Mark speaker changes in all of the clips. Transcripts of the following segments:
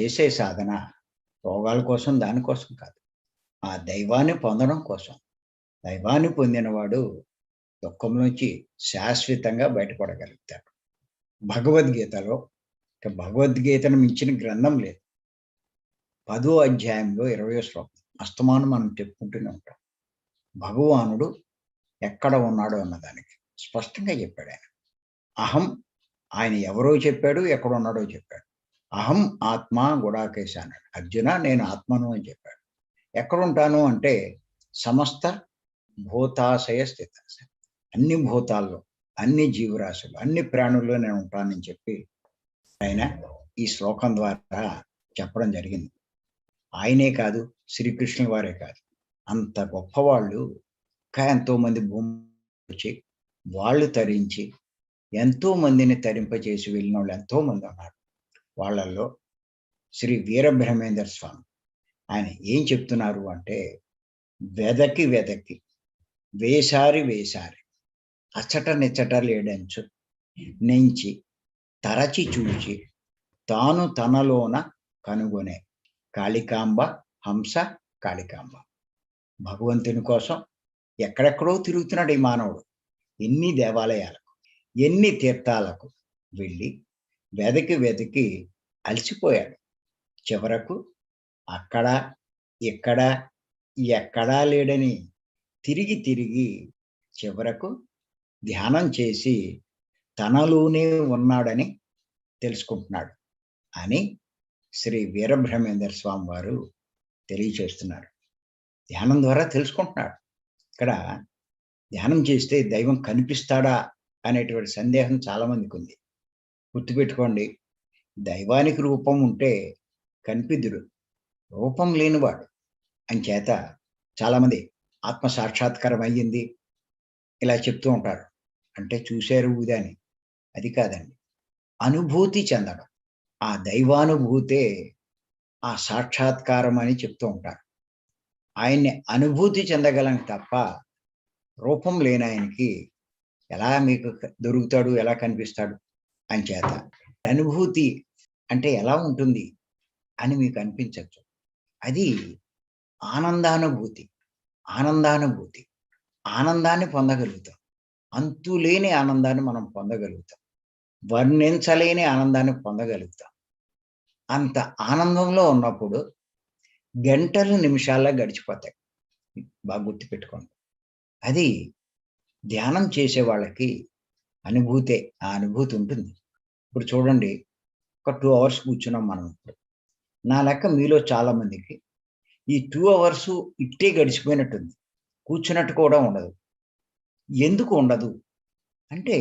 Speaker 1: చేసే సాధన రోగాల కోసం దానికోసం కాదు. ఆ దైవాన్ని పొందడం కోసం. దైవాన్ని పొందినవాడు దుఃఖం నుంచి శాశ్వతంగా బయటపడగలుగుతాడు. భగవద్గీతలో భగవద్గీతను మించిన గ్రంథం లేదు. పదో అధ్యాయంలో ఇరవయో శ్లోకం అస్తమానం మనం చెప్పుకుంటూనే ఉంటాం. భగవానుడు ఎక్కడ ఉన్నాడో అన్నదానికి స్పష్టంగా చెప్పాడు ఆయన. అహం ఆయన ఎవరో చెప్పాడు ఎక్కడ ఉన్నాడో చెప్పాడు. అహం ఆత్మ గుడాకేశ అన్నాడు అర్జున నేను ఆత్మను అని చెప్పాడు. ఎక్కడ ఉంటాను అంటే సమస్త భూతాశయ స్థిత అన్ని భూతాల్లో అన్ని జీవరాశులు అన్ని ప్రాణుల్లో నేను ఉంటానని చెప్పి ఆయన ఈ శ్లోకం ద్వారా చెప్పడం జరిగింది. ఆయనే కాదు శ్రీకృష్ణుల వారే కాదు. అంత గొప్పవాళ్ళు ఇంకా ఎంతో మంది భూమి వచ్చి వాళ్ళు తరించి ఎంతో మందిని తరింపచేసి వెళ్ళిన వాళ్ళు ఎంతో మంది ఉన్నారు. వాళ్ళల్లో శ్రీ వీరబ్రహ్మేందర్ స్వామి. ఆయన ఏం చెప్తున్నారు అంటే వెదకి వెదకి వేసారి వేసారి అచ్చట నిచ్చట లేడంచు నెంచి తరచి చూచి తాను తనలోన కనుగొనే కాళికాంబ హంస కాళికాంబ. భగవంతుని కోసం ఎక్కడెక్కడో తిరుగుతున్నాడు ఈ మానవుడు. ఎన్ని దేవాలయాలకు ఎన్ని తీర్థాలకు వెళ్ళి వెదకి వెదకి అలసిపోయాడు. చివరకు అక్కడ ఇక్కడ ఎక్కడా లేడని తిరిగి తిరిగి చివరకు ధ్యానం చేసి తనలోనే ఉన్నాడని తెలుసుకుంటున్నాడు అని శ్రీ వీరబ్రహ్మేందర్ స్వామి వారు తెలియచేస్తున్నారు ధ్యానం ద్వారా తెలుసుకుంటున్నాడు. ఇక్కడ ధ్యానం చేస్తే దైవం కనిపిస్తాడా అనేటువంటి సందేహం చాలామందికి ఉంది. గుర్తుపెట్టుకోండి. దైవానికి రూపం ఉంటే కనిపిద్దురు రూపం లేనివాడు. అంచేత చాలామంది ఆత్మ సాక్షాత్కారం అయ్యింది ఇలా చెప్తూ ఉంటారు. అంటే చూశారు అని. అది కాదండి. అనుభూతి చెందడం. ఆ దైవానుభూతే ఆ సాక్షాత్కారం అని చెప్తూ ఉంటారు. ఆయన్ని అనుభూతి చెందగలం తప్ప రూపం లేని ఆయనకి ఎలా మీకు దొరుకుతాడు ఎలా కనిపిస్తాడు? అంచేత. అనుభూతి అంటే ఎలా ఉంటుంది అని మీకు అనిపించవచ్చు అది ఆనందానుభూతి ఆనందానుభూతి ఆనందాన్ని పొందగలుగుతాం. అంతులేని ఆనందాన్ని మనం పొందగలుగుతాం. వర్ణించలేని ఆనందాన్ని పొందగలుగుతాం. అంత ఆనందంలో ఉన్నప్పుడు గంటలు నిమిషాల్లో గడిచిపోతాయి. బాగా గుర్తుపెట్టుకోండి. అది ధ్యానం చేసే వాళ్ళకి అనుభూతే ఆ అనుభూతి ఉంటుంది. ఇప్పుడు చూడండి ఒక టూ అవర్స్ కూర్చున్నాం మనం ఇప్పుడు. నా లెక్క మీలో చాలామందికి ఈ టూ అవర్స్ ఇట్టే గడిచిపోయినట్టుంది. కూర్చున్నట్టు కూడా ఉండదు. ఎందుకు ఉండదు? అంటే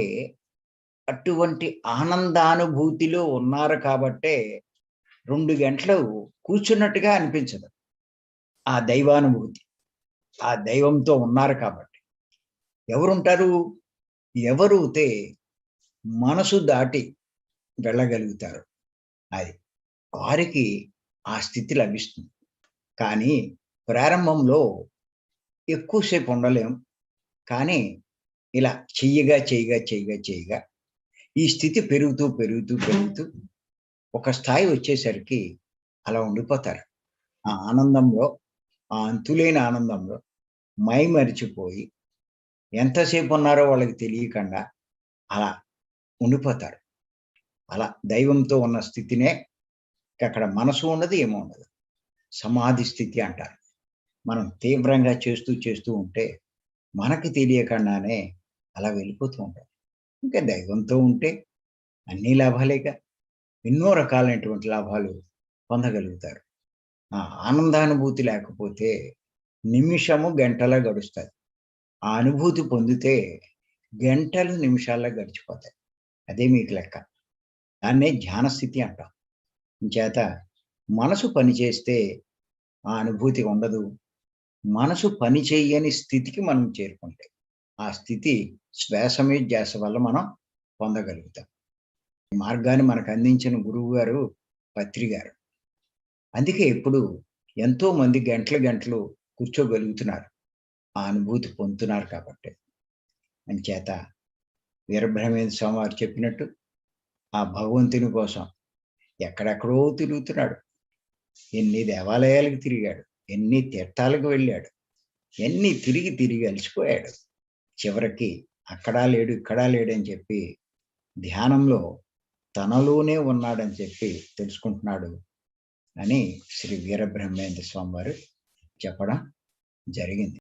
Speaker 1: అటువంటి ఆనందానుభూతిలో ఉన్నారు కాబట్టే రెండు గంటలు కూర్చున్నట్టుగా అనిపించదు. ఆ దైవానుభూతి ఆ దైవంతో ఉన్నారు కాబట్టి. ఎవరుంటారు? ఎవరుతే మనసు దాటి వెళ్ళగలుగుతారు అది వారికి ఆ స్థితి లభిస్తుంది. కానీ ప్రారంభంలో ఎక్కువసేపు ఉండలేం. కానీ ఇలా చెయ్యగా చెయ్యగా చెయ్యగా చెయ్యగా ఈ స్థితి పెరుగుతూ పెరుగుతూ పెరుగుతూ ఒక స్థాయి వచ్చేసరికి అలా ఉండిపోతారు. ఆ ఆనందంలో ఆ అంతులేని ఆనందంలో మై మరిచిపోయి ఎంతసేపు ఉన్నారో వాళ్ళకి తెలియకుండా అలా ఉండిపోతారు. అలా దైవంతో ఉన్న స్థితినే అక్కడ మనసు ఉండదు ఏమో ఉండదు సమాధి స్థితి అంటారు. మనం తీవ్రంగా చేస్తూ చేస్తూ ఉంటే మనకి తెలియకుండానే అలా వెళ్ళిపోతూ ఉంటాం ఇంకా దైవంతో ఉంటే అన్ని లాభాలేగా ఎన్నో రకాలైనటువంటి లాభాలు పొందగలుగుతారు. ఆ ఆనందానుభూతి లేకపోతే నిమిషము గంటలా గడుస్తుంది ఆ అనుభూతి పొందితే గంటలు నిమిషాల్లో గడిచిపోతాయి. అదే మీకు లెక్క. దాన్నే ధ్యాన స్థితి అంటాం. చేత మనసు పనిచేస్తే ఆ అనుభూతి ఉండదు. మనసు పని చేయని స్థితికి మనం చేరుకుంటే. ఆ స్థితి శ్వాసమే ధ్యాస వల్ల మనం పొందగలుగుతాం. ఈ మార్గాన్ని మనకు అందించిన గురువు గారు పత్రి గారు. అందుకే ఇప్పుడు ఎంతో మంది గంటలు గంటలు కూర్చోగలుగుతున్నారు. ఆ అనుభూతి పొందుతున్నారు కాబట్టి. అంచేత వీరబ్రహ్మేంద్ర స్వామి వారు చెప్పినట్టు ఆ భగవంతుని కోసం ఎక్కడెక్కడో తిరుగుతున్నాడు. ఎన్ని దేవాలయాలకు తిరిగాడు ఎన్ని తీర్థాలకు వెళ్ళాడు ఎన్ని తిరిగి తిరిగి అలసిపోయాడు. చివరికి అక్కడా లేడు ఇక్కడా లేడని చెప్పి ధ్యానంలో తనలోనే ఉన్నాడని చెప్పి తెలుసుకుంటున్నాడు అని శ్రీ వీరబ్రహ్మేంద్ర స్వామి వారు చెప్పడం జరిగింది.